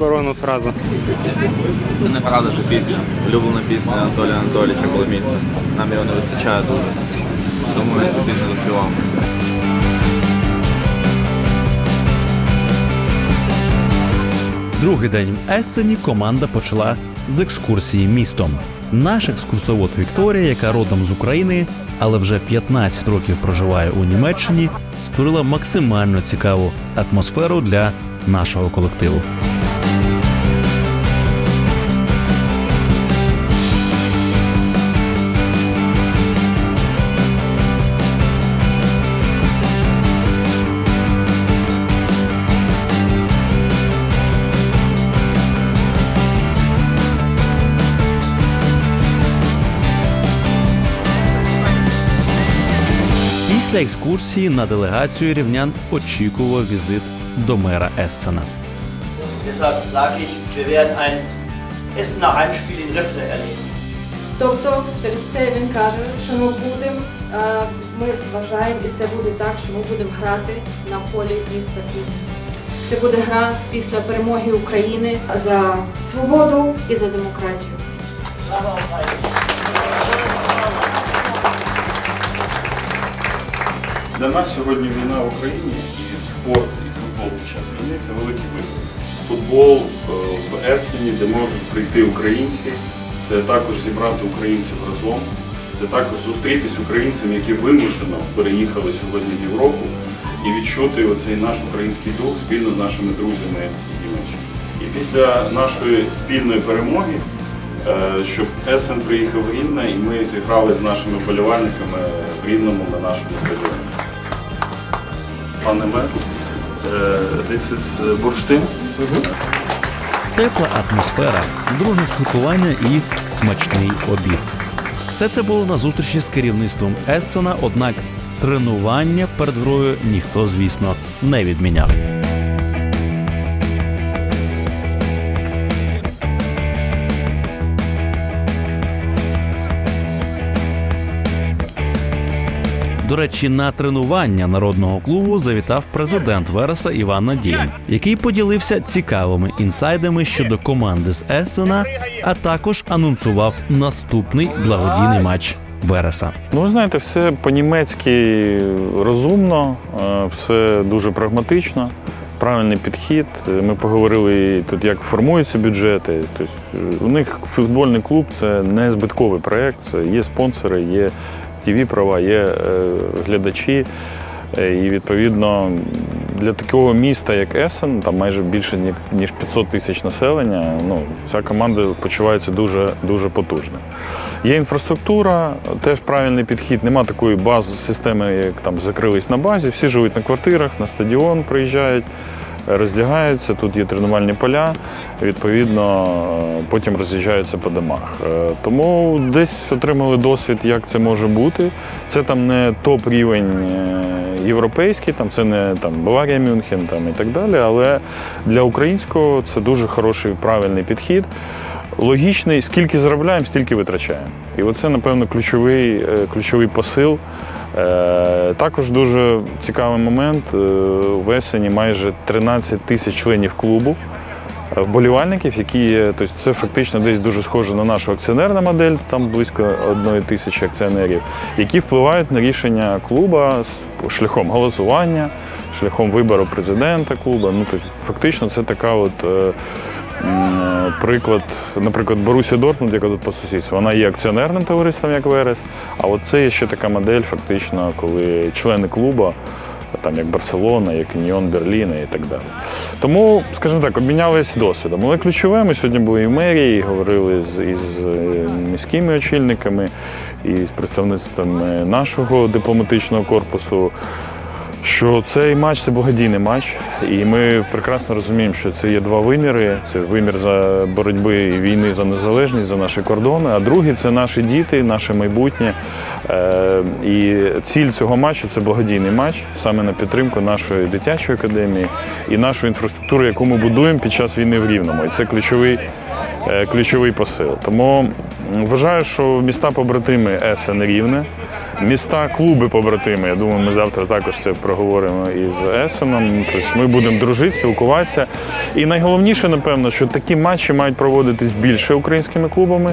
коронну фразу. Це не правда, що пісня. Улюблена пісня Анатолія Анатолійовича Коломійця. Нам його не вистачає дуже. Тому я цю пісню заспівав. Другий день в Ессені команда почала з екскурсії містом. Наш екскурсовод Вікторія, яка родом з України, але вже 15 років проживає у Німеччині, створила максимально цікаву атмосферу для нашого колективу. Після екскурсії на делегацію рівнян очікував візит до мера Ессена. Тобто через це він каже, що ми будемо, е, ми вважаємо, і це буде так, що ми будемо грати на полі міста Рівне. Це буде гра після перемоги України за свободу і за демократію. Для нас сьогодні війна в Україні і спорт, і футбол під час війни це великий виклик. Футбол е, в Есені, де можуть прийти українці, це також зібрати українців разом, це також зустрітись українцям, які вимушено переїхали сьогодні в Європу, і відчути оцей наш український дух спільно з нашими друзями з Німеччини. І після нашої спільної перемоги, е, щоб Есен приїхав в Рівне, і ми зіграли з нашими болівальниками в Рівному на нашому стадіоні. Пане мер, е, this is бурштин. Тепла атмосфера, дружне спілкування і смачний обід. Все це було на зустрічі з керівництвом Ессена, однак тренування перед грою ніхто, звісно, не відміняв. До речі, на тренування народного клубу завітав президент Вереса Іван Надіїн, який поділився цікавими інсайдами щодо команди з Есена, а також анонсував наступний благодійний матч Вереса. Ну, ви знаєте, все по-німецьки розумно, е, все дуже прагматично, правильний підхід. Е, Ми поговорили тут, як формуються бюджети. Тобто, е, у них футбольний клуб це не збитковий проєкт, це є спонсори, є тв права, є е, глядачі. Е, І відповідно для такого міста, як Есен, там майже більше ніж 500 тисяч населення. Ну, ця команда почувається дуже дуже потужно. Є інфраструктура, теж правильний підхід. Нема такої бази системи, як там закрились на базі. Всі живуть на квартирах, на стадіон приїжджають, роздягаються. Тут є тренувальні поля. Відповідно, потім роз'їжджаються по домах. Е, Тому десь отримали досвід, як це може бути. Це там не топ рівень е, європейський, там це не там Баварія Мюнхен там і так далі. Але для українського це дуже хороший правильний підхід. Логічний, скільки заробляємо, стільки витрачаємо. І оце, напевно, ключовий, е, ключовий посил. Е, Також дуже цікавий момент. е, В Есені майже 13 тисяч членів клубу, е, вболівальників, які тобто це фактично десь дуже схоже на нашу акціонерну модель, там близько одної тисячі акціонерів, які впливають на рішення клуба шляхом голосування, шляхом вибору президента клуба. Ну, тобто, фактично, це така от. Е, Приклад, наприклад, Боруся Дортмунд, яка тут по сусідству, вона є акціонерним товариством, як Верес. А от це є ще така модель, фактично, коли члени клуба, там як Барселона, як Уніон Берліна і так далі. Тому, скажімо так, обмінялися досвідом. Але ключове, ми сьогодні були і в мерії, і говорили з із е, міськими очільниками, і з представництвом е, нашого дипломатичного корпусу що цей матч це благодійний матч, і ми прекрасно розуміємо, що це є два виміри: це вимір за боротьби і війни за незалежність, за наші кордони. А другий це наші діти, наше майбутнє. Е, І ціль цього матчу це благодійний матч саме на підтримку нашої дитячої академії і нашої інфраструктури, яку ми будуємо під час війни в Рівному. І це ключовий, е, ключовий посил. Тому вважаю, що міста побратими Есен Рівне міста, клуби побратими. Я думаю, ми завтра також це проговоримо із Есеном. Тобто ми будемо дружити, спілкуватися. І найголовніше, напевно, що такі матчі мають проводитись більше українськими клубами.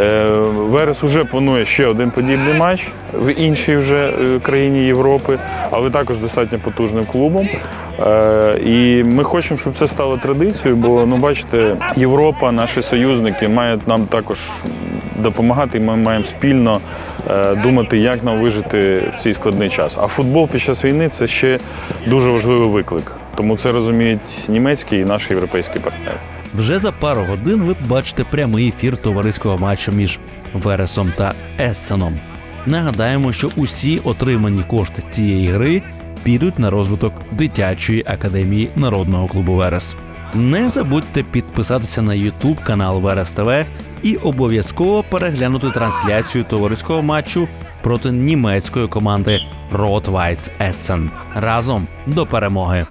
Е, Верес уже планує ще один подібний матч в іншій вже е, країні Європи, але також достатньо потужним клубом. Е, І ми хочемо, щоб це стало традицією, бо ну бачите, Європа, наші союзники мають нам також допомагати, і ми маємо спільно е, думати, як нам вижити в цей складний час. А футбол під час війни це ще дуже важливий виклик. Тому це розуміють німецькі і наші європейські партнери. Вже за пару годин ви побачите прямий ефір товариського матчу між Вересом та Ессеном. Нагадаємо, що усі отримані кошти цієї гри підуть на розвиток дитячої академії народного клубу Верес. Не забудьте підписатися на YouTube канал Верес ТВ і обов'язково переглянути трансляцію товариського матчу проти німецької команди Ротвайс Ессен. Разом до перемоги!